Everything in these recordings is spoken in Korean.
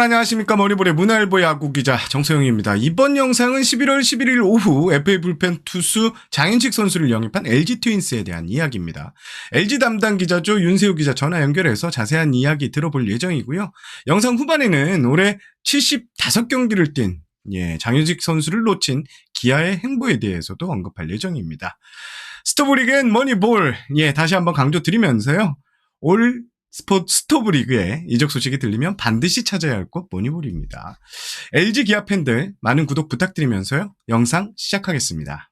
여러분 안녕하십니까 머리볼의 문화일보 야구 기자 정소영입니다. 이번 영상은 11월 11일 오후 FA 불펜 투수 장윤식 선수를 영입한 LG 트윈스에 대한 이야기입니다. LG 담당 기자죠 윤세호 기자 전화 연결해서 자세한 이야기 들어볼 예정이고요. 영상 후반에는 올해 75경기를 뛴 예, 장윤식 선수를 놓친 기아의 행보에 대해서도 언급할 예정입니다. 스토브리그엔 머니볼 예 다시 한번 강조 드리면서요. 올 스포츠 스토브 리그에 이적 소식이 들리면 반드시 찾아야 할 곳 모니볼입니다. LG 기아 팬들 많은 구독 부탁드리면서요. 영상 시작하겠습니다.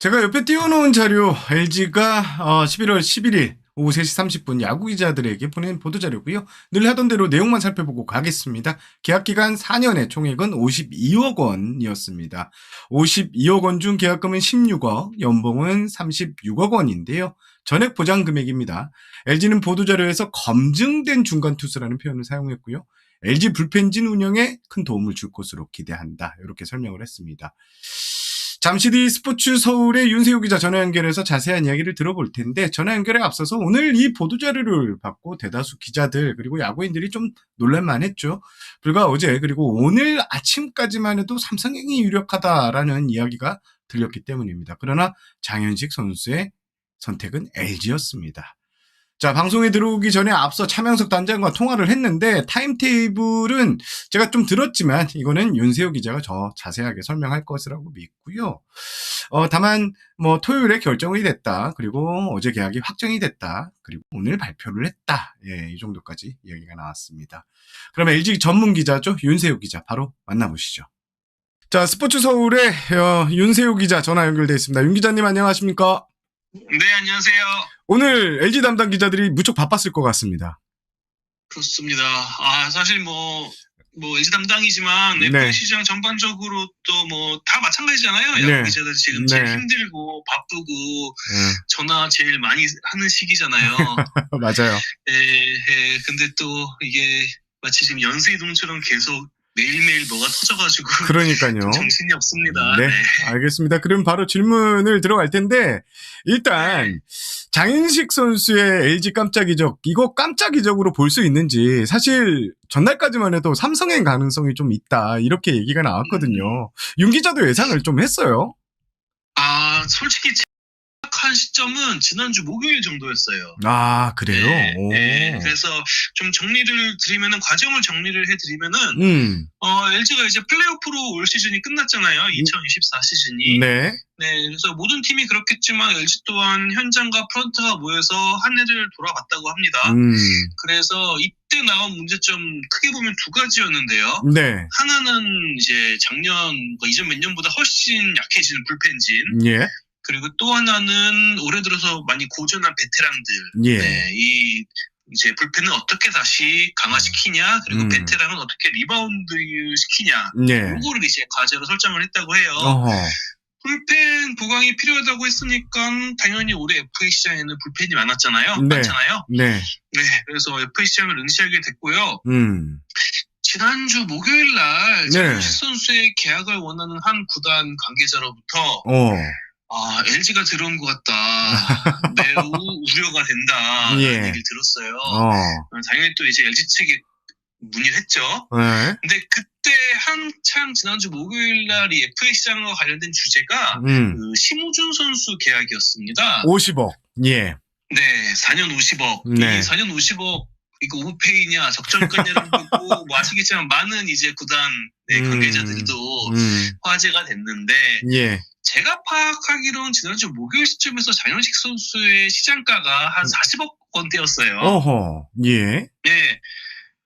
제가 옆에 띄워놓은 자료 LG가 11월 11일 오후 3시 30분 야구 기자들에게 보낸 보도 자료고요. 늘 하던 대로 내용만 살펴보고 가겠습니다. 계약 기간 4년에 총액은 52억 원이었습니다. 52억 원 중 계약금은 16억, 연봉은 36억 원인데요. 전액 보장 금액입니다. LG는 보도자료에서 검증된 중간 투수라는 표현을 사용했고요. LG 불펜진 운영에 큰 도움을 줄 것으로 기대한다. 이렇게 설명을 했습니다. 잠시 뒤 스포츠 서울의 윤세호 기자 전화 연결해서 자세한 이야기를 들어볼 텐데 전화 연결에 앞서서 오늘 이 보도 자료를 받고 대다수 기자들 그리고 야구인들이 좀 놀랄만 했죠. 불과 어제 그리고 오늘 아침까지만 해도 삼성행이 유력하다라는 이야기가 들렸기 때문입니다. 그러나 장현식 선수의 선택은 LG였습니다. 자, 방송에 들어오기 전에 앞서 차명석 단장과 통화를 했는데 타임테이블은 제가 좀 들었지만 이거는 윤세호 기자가 더 자세하게 설명할 것이라고 믿고요. 어, 다만 뭐 토요일에 결정이 됐다. 그리고 어제 계약이 확정이 됐다. 그리고 오늘 발표를 했다. 예, 이 정도까지 이야기가 나왔습니다. 그러면 LG 전문 기자죠. 윤세호 기자 바로 만나보시죠. 자, 스포츠 서울의 어, 윤세호 기자 전화 연결돼 있습니다. 윤 기자님 안녕하십니까? 네, 안녕하세요. 오늘 LG 담당 기자들이 무척 바빴을 것 같습니다. 그렇습니다. 아, 사실 뭐, 뭐, LG 담당이지만, 네. FA 시장 전반적으로 또 뭐, 다 마찬가지잖아요. 네. 야구 기자들 지금 제일 네. 힘들고, 바쁘고, 예, 전화 제일 많이 하는 시기잖아요. 맞아요. 예, 예, 근데 또 이게 마치 지금 연세이동처럼 계속 매일매일 뭐가 터져가지고. 그러니까요. 정신이 없습니다. 네, 알겠습니다. 그럼 바로 질문을 들어갈 텐데 일단 장인식 선수의 LG 깜짝 이적 이거 깜짝 이적으로 볼 수 있는지 사실 전날까지만 해도 삼성행 가능성이 좀 있다 이렇게 얘기가 나왔거든요. 윤 기자도 예상을 좀 했어요. 아, 솔직히 한 시점은 지난주 목요일 정도였어요. 아 그래요? 네, 오. 네, 그래서 좀 정리를 드리면은 과정을 정리를 해드리면은 음, 어, LG가 이제 플레이오프로 올 시즌이 끝났잖아요. 2024 시즌이. 네, 네, 그래서 모든 팀이 그렇겠지만 LG 또한 현장과 프런트가 모여서 한 해를 돌아봤다고 합니다. 음, 그래서 이때 나온 문제점 크게 보면 두 가지였는데요. 네, 하나는 이제 작년 뭐 이전 몇 년보다 훨씬 약해지는 불펜진 예, 그리고 또 하나는 올해 들어서 많이 고전한 베테랑들 예, 네, 이 이제 불펜은 어떻게 다시 강화시키냐 그리고 음. 베테랑은 어떻게 리바운드 시키냐 예, 요거를 이제 과제로 설정을 했다고 해요. 어허, 불펜 보강이 필요하다고 했으니까 당연히 올해 FA 시장에는 불펜이 많았잖아요. 네. 많잖아요. 네, 네, 그래서 FA 시장을 응시하게 됐고요. 음, 지난주 목요일 날 네. 장현식 선수의 계약을 원하는 한 구단 관계자로부터 어, 아 LG가 들어온 것 같다. 매우 우려가 된다. 예. 라는 얘기를 들었어요. 어, 당연히 또 이제 LG 측에 문의를 했죠. 네, 근데 그때 한창 지난주 목요일 날이 FA 시장과 관련된 주제가 음, 그 심우준 선수 계약이었습니다. 50억, 예, 네, 4년 50억. 네. 이 4년 50억 이거 오페이냐 적정가냐를 보고 뭐 아시겠지만 많은 이제 구단 네, 음. 관계자들도 음, 화제가 됐는데 예, 제가 파악하기로는 지난주 목요일 시점에서 장현식 선수의 시장가가 한 40억 원대였어요. 어허, 예, 네.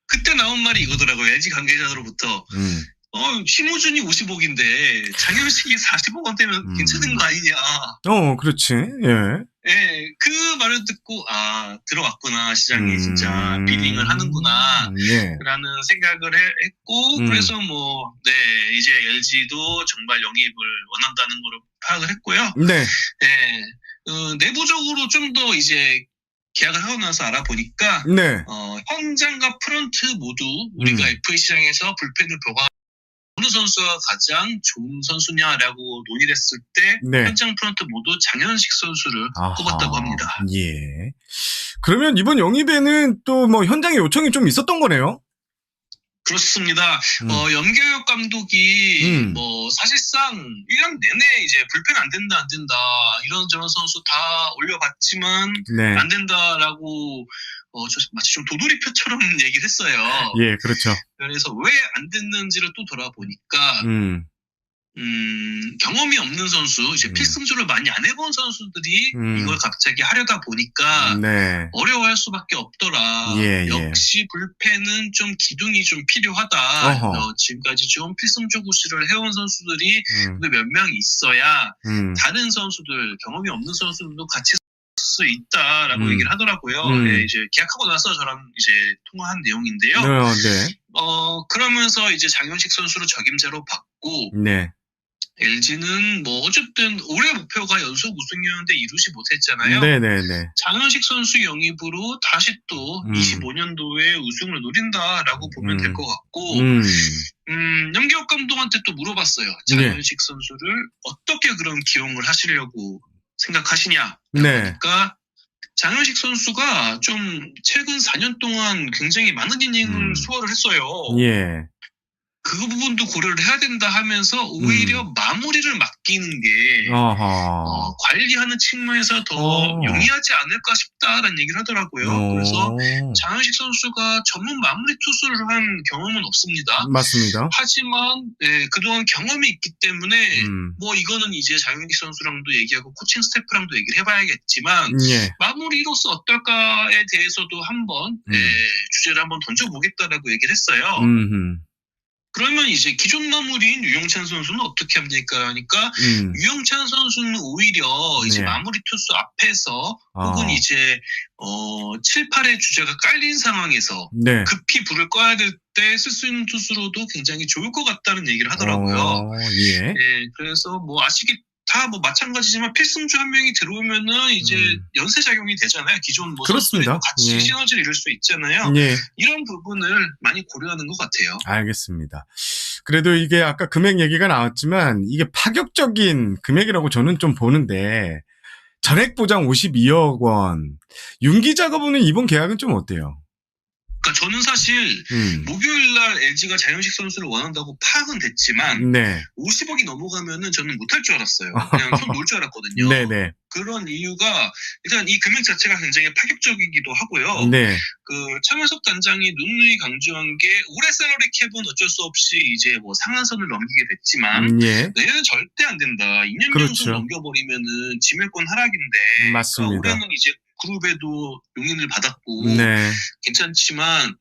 그때 나온 말이 이거더라고요. LG 관계자들로부터. 음, 어, 심우준이 50억인데 장현식이 40억 원대면 음. 괜찮은 거 아니냐. 어, 그렇지, 예, 예, 그 말을 듣고 아 들어왔구나 시장에 음. 진짜 비딩을 하는구나. 예, 라는 생각을 해- 했고 음. 그래서 뭐 네 이제 LG도 정말 영입을 원한다는 거를 파악을 했고요. 네, 네 어, 내부적으로 좀 더 이제 계약을 하고 나서 알아보니까 네, 어, 현장과 프런트 모두 우리가 음. FA 시장에서 불펜을 보강 어느 선수가 가장 좋은 선수냐라고 논의를 했을 때 네. 현장 프런트 모두 장현식 선수를 아하, 꼽았다고 합니다. 예. 그러면 이번 영입에는 또 뭐 현장에 요청이 좀 있었던 거네요? 그렇습니다. 음. 어, 염경엽 감독이 음. 뭐 사실상 1년 내내 이제 불펜 안 된다 안 된다 이런저런 선수 다 올려봤지만 네. 안 된다라고 어, 저 마치 좀 도돌이표처럼 얘기를 했어요. 예, 그렇죠. 그래서 왜 안 됐는지를 또 돌아보니까 음, 음, 경험이 없는 선수, 이제 음. 필승조를 많이 안 해본 선수들이 음. 이걸 갑자기 하려다 보니까 네. 어려워할 수밖에 없더라. 예, 예. 역시 불펜은 좀 기둥이 좀 필요하다. 어, 지금까지 좀 필승조 구시를 해온 선수들이 음, 몇명 있어야 음, 다른 선수들, 경험이 없는 선수들도 같이 쓸 수 있다라고 음. 얘기를 하더라고요. 음. 예, 이제 계약하고 나서 저랑 이제 통화한 내용인데요. 어, 네. 어, 그러면서 이제 장현식 선수를 적임자로 받고 네. LG는 뭐 어쨌든 올해 목표가 연속 우승이었는데 이루지 못했잖아요. 네, 네, 네. 장현식 선수 영입으로 다시 또 음. 25년도에 우승을 노린다라고 보면 음. 될것 같고, 음, 음, 염기혁 감독한테 또 물어봤어요. 네. 장현식 선수를 어떻게 그럼 기용을 하시려고 생각하시냐? 네. 그러니까 장현식 선수가 좀 최근 4년 동안 굉장히 많은 이닝을 음. 소화를 했어요. 예. 그 부분도 고려를 해야 된다 하면서 오히려 마무리를 맡기는 게 음. 어, 관리하는 측면에서 더 어. 용이하지 않을까 싶다라는 얘기를 하더라고요. 어, 그래서 장현식 선수가 전문 마무리 투수를 한 경험은 없습니다. 맞습니다. 하지만 예, 그동안 경험이 있기 때문에 음, 뭐 이거는 이제 장현식 선수랑도 얘기하고 코칭 스태프랑도 얘기를 해봐야겠지만 예. 마무리로서 어떨까에 대해서도 한번 음. 예, 주제를 한번 던져보겠다라고 얘기를 했어요. 음, 그러면 이제 기존 마무리인 유영찬 선수는 어떻게 합니까? 하니까 음. 유영찬 선수는 오히려 이제 네. 마무리 투수 앞에서 어. 혹은 이제 어 7, 8의 주자가 깔린 상황에서 네. 급히 불을 꺼야 될 때 쓸 수 있는 투수로도 굉장히 좋을 것 같다는 얘기를 하더라고요. 어, 예. 예, 그래서 뭐 아시기 다 뭐 마찬가지지만 필승주 한 명이 들어오면은 이제 음. 연쇄 작용이 되잖아요. 기존 뭐 그렇습니다. 같이 예. 시너지를 이룰 수 있잖아요. 예. 이런 부분을 많이 고려하는 것 같아요. 알겠습니다. 그래도 이게 아까 금액 얘기가 나왔지만 이게 파격적인 금액이라고 저는 좀 보는데 전액 보장 52억 원. 윤기 작업은 이번 계약은 좀 어때요? 그러니까 저는 사실 음. 목요일 날 LG가 자현식 선수를 원한다고 파악은 됐지만 네. 50억이 넘어가면은 저는 못할 줄 알았어요. 그냥 손 놓을 줄 알았거든요. 네네. 그런 이유가 일단 이 금액 자체가 굉장히 파격적이기도 하고요. 네. 그 차명석 단장이 누누이 강조한 게 올해 셀러리 캡은 어쩔 수 없이 이제 뭐 상한선을 넘기게 됐지만 음, 예. 내년은 절대 안 된다. 2년 그렇죠. 연속 넘겨버리면은 지명권 하락인데 맞습니다. 그러니까 올해는 이제 그룹에도 용인을 받았고 네. 괜찮지만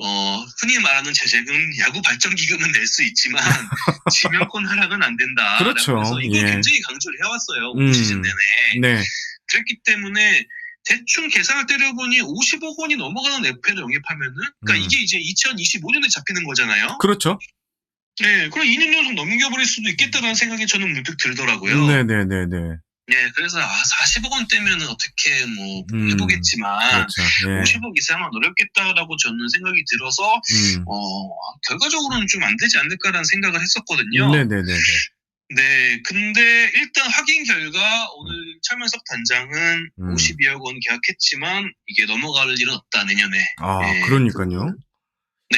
어, 흔히 말하는 재재금 야구 발전 기금은 낼 수 있지만 지명권 하락은 안 된다. 그렇죠. 그래서 이거 예. 굉장히 강조를 해왔어요. 음. 올 시즌 내내. 네. 그랬기 때문에 대충 계산을 때려보니 50억 원이 넘어가는 FA를 영입하면은 그러니까 음. 이게 이제 2025년에 잡히는 거잖아요. 그렇죠. 네, 그럼 2년 연속 넘겨버릴 수도 있겠다라는 생각이 저는 문득 들더라고요. 네네네네. 네, 그래서 아 40억 원대면은 어떻게 뭐 음. 해보겠지만 그렇죠. 예. 50억 이상은 어렵겠다라고 저는 생각이 들어서 음. 어, 결과적으로는 좀 안 되지 않을까라는 생각을 했었거든요. 네네네네. 네, 근데 일단 확인 결과 오늘 차명석 단장은 음. 52억 원 계약했지만 이게 넘어갈 일은 없다 내년에. 아, 네, 그러니까요.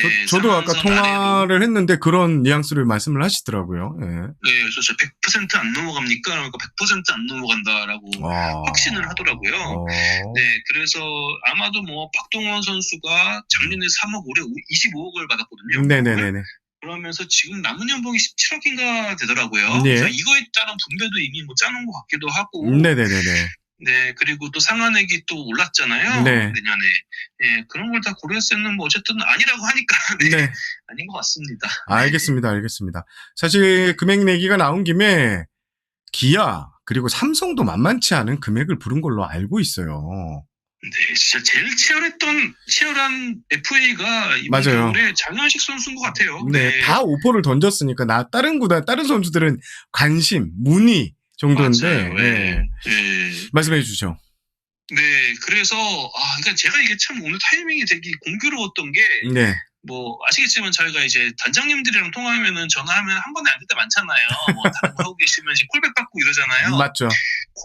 네, 저, 도 아까. 통화를 했는데 그런 뉘앙스를 말씀을 하시더라고요. 예. 네, 그래서 저 100%안 넘어갑니까? 그러니까 100%안 넘어간다라고 아. 확신을 하더라고요. 어. 네, 그래서 아마도 뭐 박동원 선수가 작년에 3억 올해 25억을 받았거든요. 네네네네. 그러면서 지금 남은 연봉이 17억인가 되더라고요. 네. 그래서 이거에 따른 분배도 이미 뭐 짜놓은 것 같기도 하고. 네네네네. 네, 그리고 또 상한액이 또 올랐잖아요. 네. 내년에. 예, 그런 걸 다 고려했으면 뭐 어쨌든 아니라고 하니까 네, 네. 아닌 것 같습니다. 알겠습니다. 알겠습니다. 사실 금액 내기가 나온 김에 기아 그리고 삼성도 만만치 않은 금액을 부른 걸로 알고 있어요. 네, 진짜 제일 치열했던 치열한 FA가 이번 맞아요. 겨울에 장현식 선수인 것 같아요. 네, 다 오퍼를 던졌으니까 나 다른 구단 다른 선수들은 관심, 문의 정도인데. 네. 말씀해 주죠. 네, 그래서 아, 그러니까 제가 이게 참 오늘 타이밍이 되게 공교로웠던 게 네. 뭐 아시겠지만 저희가 이제 단장님들이랑 통화하면은 전화하면 한 번에 안 될 때 많잖아요. 뭐 다른 거 하고 계시면 이제 콜백 받고 이러잖아요. 맞죠.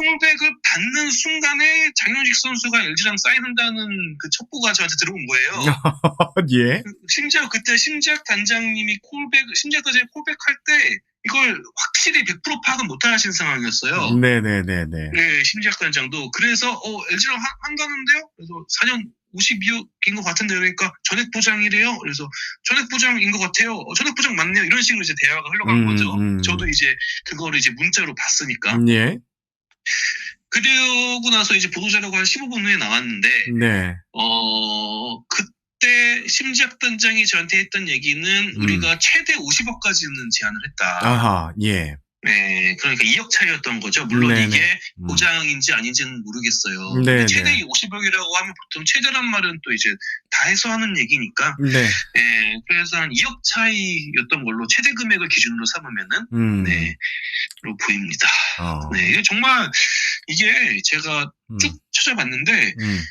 콜백을 받는 순간에 장현식 선수가 LG랑 사인한다는 그 첩보가 저한테 들어온 거예요. 예. 심지어 그때 심지학 단장님이 콜백, 심지학 단장이 콜백할 때 이걸 확실히 100% 파악은 못 하신 상황이었어요. 네네네네. 네, 심지학 단장도. 그래서, 어, LG랑 한, 한다는데요? 그래서 4년 52억인 것 같은데, 그러니까 전액 보장이래요? 그래서 전액 보장인 것 같아요. 어, 전액 보장 맞네요. 이런 식으로 이제 대화가 흘러간 음, 거죠. 음. 저도 이제 그거를 이제 문자로 봤으니까. 예. 그러고 나서 이제 보도자료가 한 15분 후에 나왔는데, 네. 어, 그때 심지학 단장이 저한테 했던 얘기는 음. 우리가 최대 50억까지는 제한을 했다. 아하, 예. 네, 그러니까 2억 차이였던 거죠. 물론 네네. 이게 음. 보장인지 아닌지는 모르겠어요. 네네. 근데 최대 50억이라고 하면 보통 최대란 말은 또 이제 다 해소하는 얘기니까, 네. 네, 그래서 한 2억 차이였던 걸로 최대 금액을 기준으로 삼으면은, 음. 네, 로 보입니다. 어. 네, 정말 이게 제가 음. 쭉 찾아봤는데, 음.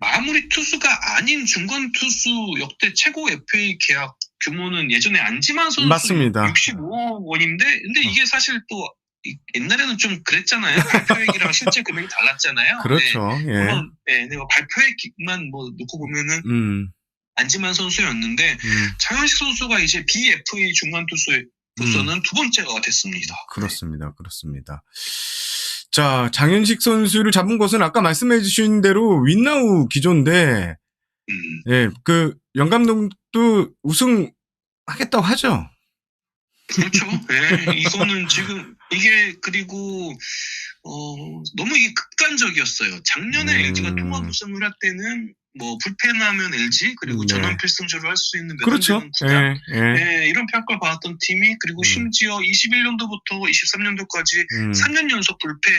마무리 투수가 아닌 중간 투수 역대 최고 FA 계약 규모는 예전에 안지만 선수 맞습니다. 어. 65억 원인데 근데 이게 사실 또 이- 옛날에는 좀 그랬잖아요. 발표액이랑 실제 금액이 달랐잖아요. 그렇죠. 네. 예. 물론 네, 네, 발표액만 뭐 놓고 보면은 음. 안지만 선수였는데 음. 장현식 선수가 이제 BFA 중간 투수의 투수는 두 번째가 됐습니다. 음. 그렇습니다. 그렇습니다. 자, 장현식 선수를 잡은 것은 아까 말씀해 주신 대로 윈나우 기조인데, 음, 예, 그, 영감독도 우승 하겠다고 하죠. 그렇죠. 네, 이거는 지금 이게 그리고 어 너무 이게 극단적이었어요. 작년에 음. LG가 통합 우승을 할 때는 뭐 불펜하면 LG 그리고 네. 전원 필승조를 할 수 있는 그렇죠. 구단. 예, 예. 네, 이런 평가를 받았던 팀이 그리고 음. 심지어 21년도부터 23년도까지 음, 3년 연속 불펜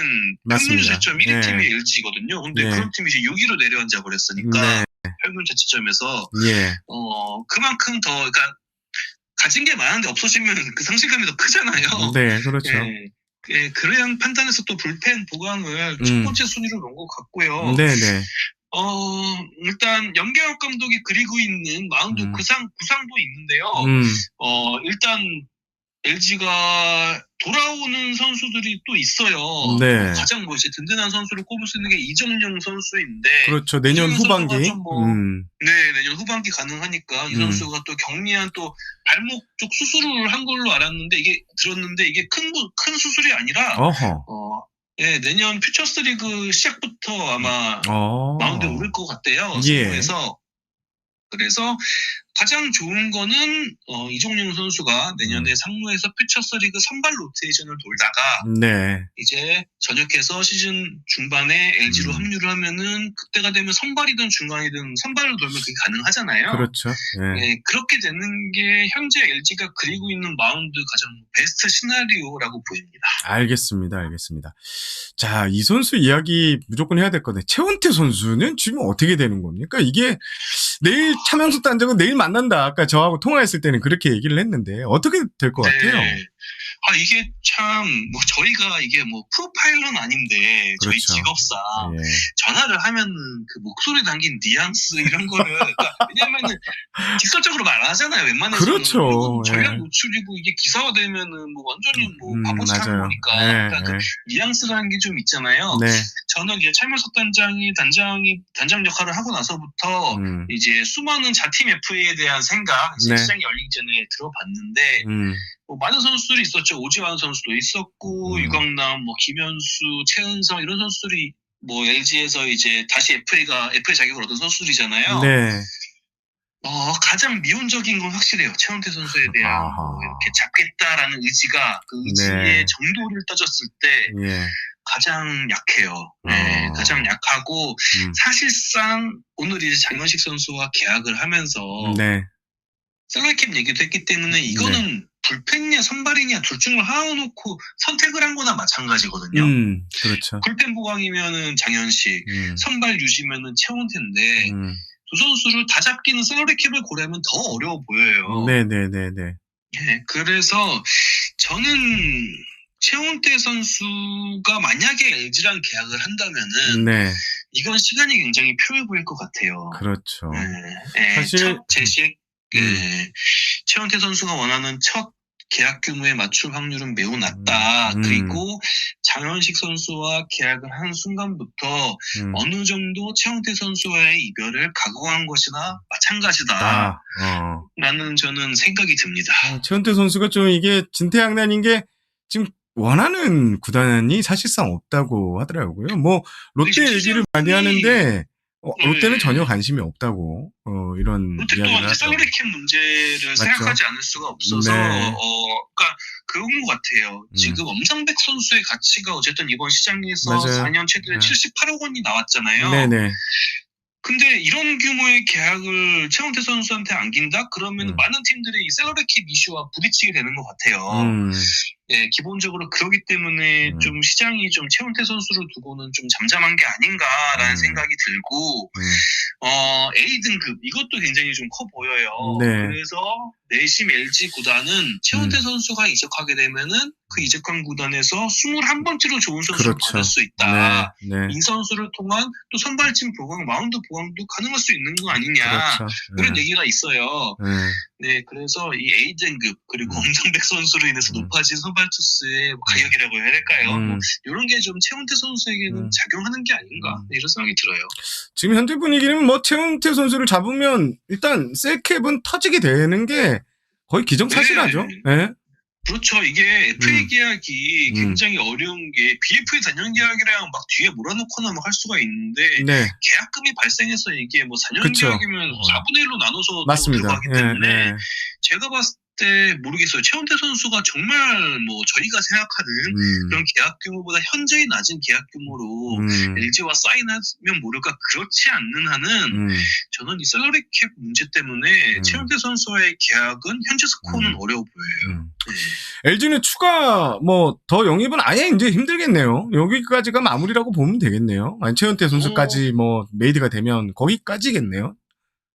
평균. 자체점 1위 예. 팀이 LG거든요. 근데 네. 그런 팀이 이제 6위로 내려앉아 버렸으니까 네, 평균 자체점에서 예. 어 그만큼 더 그러니까 가진 게 많은데 없어지면 그 상실감이 더 크잖아요. 네, 그렇죠. 예, 예, 그런 판단에서 또 불펜 보강을 첫 음. 번째 순위로 놓은 것 같고요. 네, 네. 어, 일단 연계혁 감독이 그리고 있는 마운드 음. 구상 구상도 있는데요. 음, 어, 일단 LG가 돌아오는 선수들이 또 있어요. 네. 가장 뭐 이제 든든한 선수를 꼽을 수 있는 게 이정용 선수인데, 그렇죠. 내년 후반기. 뭐- 음, 네, 내년 후반기 가능하니까 이 음. 선수가 또 경미한 또 발목 쪽 수술을 한 걸로 알았는데 이게 들었는데 이게 큰, 부- 큰 수술이 아니라 어허. 어, 예, 내년 퓨처스 리그 시작부터 아마 어. 마운드에 오를 것 같대요. 예. 승부에서. 그래서 가장 좋은 거는 어, 이종용 선수가 음. 내년에 상무에서 퓨처스리그 선발 로테이션을 돌다가 네. 이제 전역해서 시즌 중반에 LG로 음. 합류를 하면은 그때가 되면 선발이든 중간이든 선발로 돌면 그게 가능하잖아요. 그렇죠. 예. 예, 그렇게 되는 게 현재 LG가 그리고 있는 마운드 가장 베스트 시나리오라고 보입니다. 알겠습니다. 알겠습니다. 자, 이 선수 이야기 무조건 해야 될 건데, 최원태 선수는 지금 어떻게 되는 겁니까? 이게 내일 차명숙 단장은 내일 만난다. 아까 저하고 통화했을 때는 그렇게 얘기를 했는데, 어떻게 될 것 같아요? 네. 아 이게 참 뭐 저희가 이게 뭐 프로파일러는 아닌데 저희 그렇죠. 직업상 예. 전화를 하면은 그 목소리 담긴 뉘앙스 이런 거를 그러니까 왜냐면은 직설적으로 말 안 하잖아요 웬만해서는 그렇죠. 그리고 전략 예. 노출이고 이게 기사화되면은 뭐 완전히 뭐 음, 바보짓 하는. 거니까 예, 그러니까 그 예. 뉘앙스라는 게 좀 있잖아요 네. 저는 이제 찰면석 단장이 단장이 단장 역할을 하고 나서부터 음, 이제 수많은 자팀 FA에 대한 생각 네. 시장이 열리기 전에 들어봤는데 음, 뭐 많은 선수들이 있었죠. 오지환 선수도 있었고 음. 유광남, 뭐 김현수, 최은성 이런 선수들이 뭐 LG에서 이제 다시 FA가 FA 자격을 얻은 선수들이잖아요. 네. 어, 가장 미온적인 건 확실해요. 최원태 선수에 대한 아하. 뭐 이렇게 잡겠다라는 의지가 그 의지의 네. 정도를 따졌을 때 예. 가장 약해요. 네, 어. 가장 약하고 음, 사실상 오늘 이제 장현식 선수와 계약을 하면서 네. 셀러캡 얘기도 했기 때문에 이거는 불펜이냐 선발이냐 둘 중을 하나 놓고 선택을 한 거나 마찬가지거든요. 음, 그렇죠. 불펜 보강이면은 장현식, 음, 선발 유지면은 최원태인데 음, 두 선수를 다 잡기는 셀러캡을 고려하면 더 어려워 보여요. 네네네네. 예, 그래서 저는 최원태 선수가 만약에 LG랑 계약을 한다면은 네. 이건 시간이 굉장히 필요해 보일 것 같아요. 그렇죠. 네, 예, 사실- 첫 제식 음. 예, 최원태 선수가 원하는 첫 계약 규모에 맞출 확률은 매우 낮다. 음. 그리고 장현식 선수와 계약을 한 순간부터 음. 어느 정도 최영태 선수와의 이별을 각오한 것이나 마찬가지다. 아, 어. 라는 저는 생각이 듭니다. 어, 최은태 선수가 좀 이게 진퇴양난인 게 지금 원하는 구단이 사실상 없다고 하더라고요. 뭐 롯데 그래서 얘기를 많이 하는데 어, 롯데는 네. 전혀 관심이 없다고 어, 이런 롯데 이야기를 또한 하더라고요. 셀러리캡 문제를 맞죠. 생각하지 않을 수가 없어서 네. 어 그러니까 그런 것 같아요. 음. 지금 엄상백 선수의 가치가 어쨌든 이번 시장에서 맞아요. 4년 최대 네. 78억 원이 나왔잖아요. 네네. 근데 이런 규모의 계약을 최원태 선수한테 안긴다? 그러면 음. 많은 팀들이 이 셀러리캡 이슈와 부딪히게 되는 것 같아요. 음, 네, 기본적으로 그러기 때문에 음. 좀 시장이 좀 최원태 선수를 두고는 좀 잠잠한 게 아닌가라는 음. 생각이 들고 음. 어, A 등급 이것도 굉장히 좀 커 보여요. 네. 그래서 내심 LG 구단은 최원태 음. 선수가 이적하게 되면은 그 이적한 구단에서 21번째로 좋은 선수를 그렇죠. 받을 수 있다. 네, 네. 이 선수를 통한 또 선발진 보강, 마운드 보강도 가능할 수 있는 거 아니냐. 그렇죠. 그런 네. 얘기가 있어요. 네. 네, 그래서 이 A 등급 그리고 음. 엄상백 선수로 인해서 음. 높아진 선발 투수의 뭐 가격이라고 해야 될까요? 음. 뭐 이런 게 좀 최원태 선수에게는 음. 작용하는 게 아닌가 음. 네, 이런 생각이 들어요. 지금 현재 분위기는 뭐 최은태 선수를 잡으면 일단 셀캡은 터지게 되는 게 거의 기정사실하죠. 네. 그렇죠. 이게 FA 음. 계약이 음. 굉장히 어려운 게 BFA 단년 계약이랑 막 뒤에 몰아놓거나 막 할 수가 있는데 네. 계약금이 발생해서 이게 뭐 4년 그쵸. 계약이면 어. 4분의 1로 나눠서 또 맞습니다. 들어가기 예, 때문에 예. 제가 봤을 때 모르겠어요. 최원태 선수가 정말 뭐 저희가 생각하는 음, 그런 계약 규모보다 현저히 낮은 계약 규모로 음, LG와 사인하면 모를까 그렇지 않는 한은 음, 저는 이 셀러리 캡 문제 때문에 음. 최원태 선수와의 계약은 현재 스코어는 음. 어려워 보여요. 음. 네. LG는 추가 뭐 더 영입은 아예 이제 힘들겠네요. 여기까지가 마무리라고 보면 되겠네요. 아니, 최은태 선수까지 뭐 메이드가 되면 거기까지겠네요.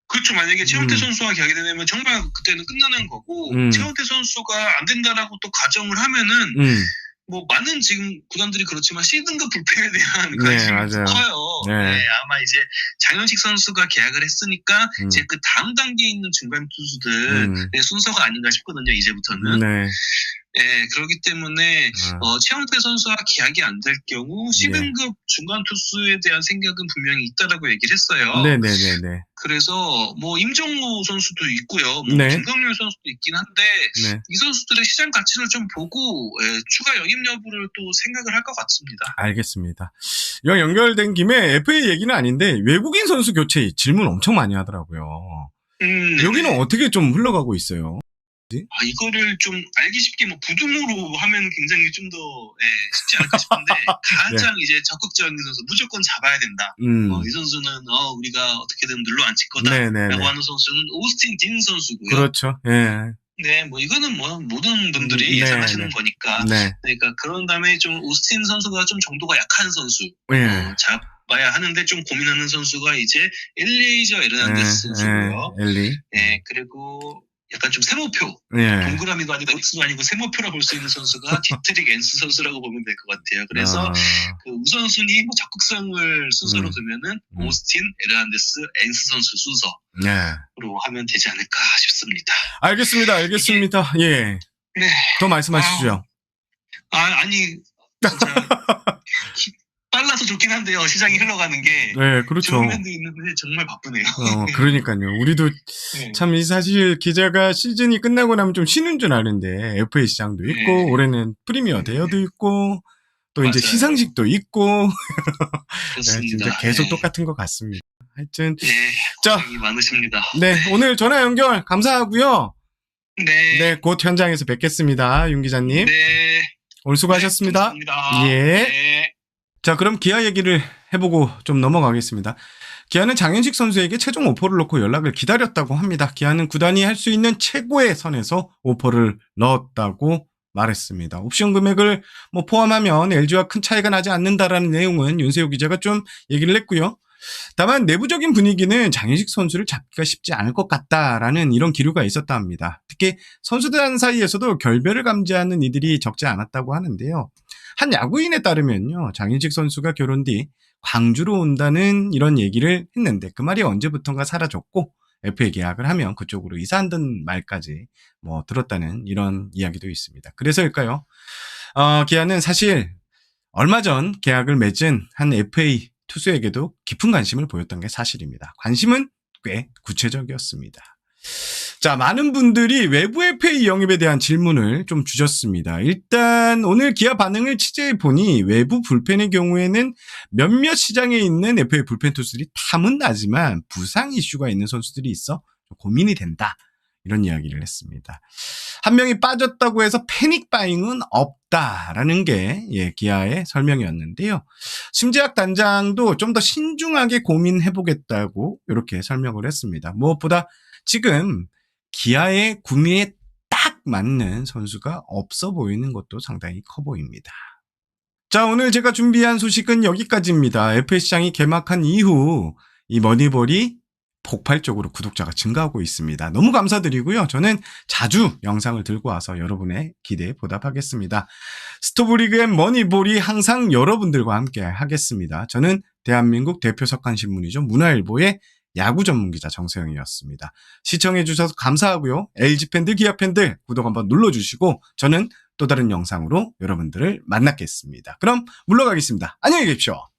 그렇죠. 만약에 최원태 음. 선수와 계약이 되면 정말 그때는 끝나는 거고 음. 최원태 선수가 안 된다라고 또 가정을 하면은 음, 뭐 많은 지금 구단들이 그렇지만 시즌급 불펜에 대한 네, 관심이 맞아요. 커요. 네. 네, 아마 이제 장현식 선수가 계약을 했으니까 음. 이제 그 다음 단계에 있는 중간 투수들 음. 의 순서가 아닌가 싶거든요. 이제부터는. 네. 네, 그렇기 때문에 아, 어, 최원태 선수와 계약이 안 될 경우 예. 시등급 중간 투수에 대한 생각은 분명히 있다라고 얘기를 했어요. 네네네네. 그래서 뭐 임정우 선수도 있고요. 뭐 네. 김광렬 선수도 있긴 한데 네. 이 선수들의 시장 가치를 좀 보고 예, 추가 영입 여부를 또 생각을 할 것 같습니다. 알겠습니다. 이 연결된 김에 FA 얘기는 아닌데 외국인 선수 교체 질문 엄청 많이 하더라고요. 음, 여기는 네. 어떻게 좀 흘러가고 있어요? 아, 이거를 좀 알기 쉽게 뭐 부등으로 하면 굉장히 좀더 예, 쉽지 않을까 싶은데 가장 이제 적극적인 선수 무조건 잡아야 된다. 네. 음. 어, 이 선수는 어, 우리가 어떻게든 눌러 앉힐 거다라고 네네네. 하는 선수는 오스틴 딘 선수고요. 그렇죠. 예. 네, 뭐 이거는 뭐 모든 분들이 음, 네, 예상하시는 네. 거니까. 네. 그러니까 그런 다음에 좀 오스틴 선수가 좀 정도가 약한 선수 예. 어, 잡아야 하는데 좀 고민하는 선수가 이제 엘리에이저 에르난데스 선수고요. 예. 엘리. 네, 그리고 약간 좀 세모표, 예. 동그라미도 아니고 X도 아니고 세모표라 볼 수 있는 선수가 디트릭 엔스 선수라고 보면 될 것 같아요. 그래서 아, 그 우선순위 뭐 적극성을 순서로 음. 두면은 음. 오스틴 에르난데스 엔스 선수 순서로 예. 하면 되지 않을까 싶습니다. 알겠습니다. 알겠습니다. 예. 네. 더 말씀하시죠. 아 아니 진짜 빨라서 좋긴 한데요. 시장이 흘러가는 게 네, 그렇죠. 좋은 면도 있는데 정말 바쁘네요. 어, 그러니까요. 우리도 네. 참이 사실 기자가 시즌이 끝나고 나면 좀 쉬는 줄 아는데 FA 시장도 있고 네. 올해는 프리미어 대여도 있고 또 이제 맞아요. 시상식도 있고 네. 진짜 계속 네. 똑같은 것 같습니다. 하여튼 네, 자. 많으십니다. 네 오늘 전화 연결 감사하고요. 네. 네 곧 현장에서 뵙겠습니다, 윤 기자님. 네. 오늘 수고하셨습니다. 감사합니다. 예. 네. 자, 그럼 기아 얘기를 해보고 좀 넘어가겠습니다. 기아는 장현식 선수에게 최종 오퍼를 놓고 연락을 기다렸다고 합니다. 기아는 구단이 할 수 있는 최고의 선에서 오퍼를 넣었다고 말했습니다. 옵션 금액을 뭐 포함하면 LG와 큰 차이가 나지 않는다라는 내용은 윤세호 기자가 좀 얘기를 했고요. 다만 내부적인 분위기는 장현식 선수를 잡기가 쉽지 않을 것 같다라는 이런 기류가 있었다 합니다. 특히 선수단 사이에서도 결별을 감지하는 이들이 적지 않았다고 하는데요. 한 야구인에 따르면요. 장윤식 선수가 결혼 뒤 광주로 온다는 이런 얘기를 했는데 그 말이 언제부턴가 사라졌고 FA 계약을 하면 그쪽으로 이사한다는 말까지 뭐 들었다는 이런 이야기도 있습니다. 그래서일까요? 어, 기아는 사실 얼마 전 계약을 맺은 한 FA 투수에게도 깊은 관심을 보였던 게 사실입니다. 관심은 꽤 구체적이었습니다. 자, 많은 분들이 외부 FA 영입에 대한 질문을 좀 주셨습니다. 일단 오늘 기아 반응을 취재해 보니 외부 불펜의 경우에는 몇몇 시장에 있는 FA 불펜 투수들이 탐은 나지만 부상 이슈가 있는 선수들이 있어 고민이 된다. 이런 이야기를 했습니다. 한 명이 빠졌다고 해서 패닉 바잉은 없다라는 게 예, 기아의 설명이었는데요. 심재학 단장도 좀 더 신중하게 고민해 보겠다고 이렇게 설명을 했습니다. 무엇보다 지금 기아의 구미에 딱 맞는 선수가 없어 보이는 것도 상당히 커 보입니다. 자, 오늘 제가 준비한 소식은 여기까지입니다. FA 시장이 개막한 이후 이 머니볼이 폭발적으로 구독자가 증가하고 있습니다. 너무 감사드리고요. 저는 자주 영상을 들고 와서 여러분의 기대에 보답하겠습니다. 스토브리그의 머니볼이 항상 여러분들과 함께 하겠습니다. 저는 대한민국 대표 석간신문이죠. 문화일보의 야구 전문 기자 정세영이었습니다. 시청해 주셔서 감사하고요. LG팬들, 기아 팬들 구독 한번 눌러 주시고 저는 또 다른 영상으로 여러분들을 만나겠습니다. 그럼 물러가겠습니다. 안녕히 계십시오.